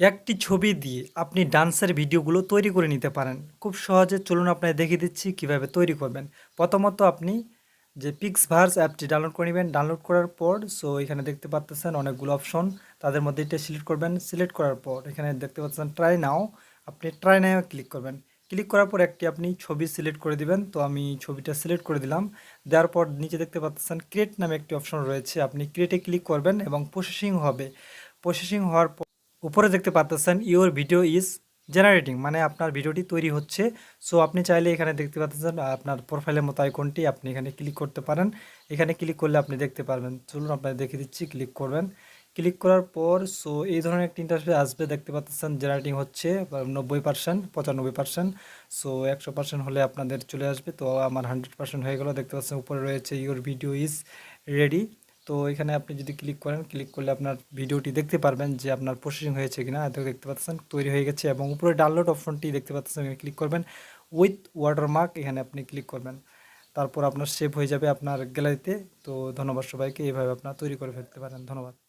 একটি ছবি দিয়ে আপনি ডান্সের ভিডিওগুলো তৈরি করে নিতে পারেন। খুব সহজে চলুন আপনাকে দেখিয়ে দিচ্ছি কীভাবে তৈরি করবেন। প্রথমত আপনি যে পিক্স ভার্স অ্যাপটি ডাউনলোড করে নেবেন। ডাউনলোড করার পর সো এখানে দেখতে পাচ্ছেন অনেকগুলো অপশন। তাদের মধ্যে এটা সিলেক্ট করবেন। সিলেক্ট করার পর এখানে দেখতে পাচ্ছেন ট্রাই নাও আপনি ট্রাই নাও ক্লিক করবেন। ক্লিক করার পর একটি আপনি ছবি সিলেক্ট করে দিবেন। তো আমি ছবিটা সিলেক্ট করে দিলাম। দেওয়ার পর নিচে দেখতে পাচ্ছেন ক্রিয়েট নামে একটি অপশন রয়েছে। আপনি ক্রিয়েটে ক্লিক করবেন এবং প্রসেসিং হবে। প্রসেসিং হওয়ার উপরে দেখতে পাচ্ছেন ইওর ভিডিও ইজ জেনারেটিং মানে আপনার ভিডিওটি তৈরি হচ্ছে। সো আপনি চাইলে এখানে দেখতে পাচ্ছেন আপনার প্রোফাইলের মতো আইকনটি আপনি এখানে ক্লিক করতে পারেন। এখানে ক্লিক করলে আপনি দেখতে পারবেন। চলুন আপনাকে দেখিয়ে দিচ্ছি ক্লিক করবেন। ক্লিক করার পর সো এই ধরনের একটি ইন্টারফেস আসবে, দেখতে পাচ্ছেন জেনারেটিং হচ্ছে নব্বই পার্সেন্ট পঁচানব্বই পার্সেন্ট সো একশো পার্সেন্ট হলে আপনাদের চলে আসবে। তো, আমার হান্ড্রেড পার্সেন্ট হয়ে গেলো। দেখতে পাচ্ছেন, উপরে রয়েছে ইওর ভিডিও ইজ রেডি তো এখানে আপনি যদি ক্লিক করেন ক্লিক করলে আপনার ভিডিওটি দেখতে পারবেন যে আপনার প্রসেসিং হয়েছে কিনা। এত দেখতে পাচ্ছেন, তৈরি হয়ে গেছে এবং উপরে ডাউনলোড অপশনটি দেখতে পাচ্ছেন, এখানে ক্লিক করবেন। উইথ ওয়াটারমার্ক এখানে আপনি ক্লিক করবেন। তারপর আপনার সেভ হয়ে যাবে আপনার গ্যালারিতে তো ধন্যবাদ সবাইকে এইভাবে আপনার তৈরি করে ফেলতে পারেন। ধন্যবাদ।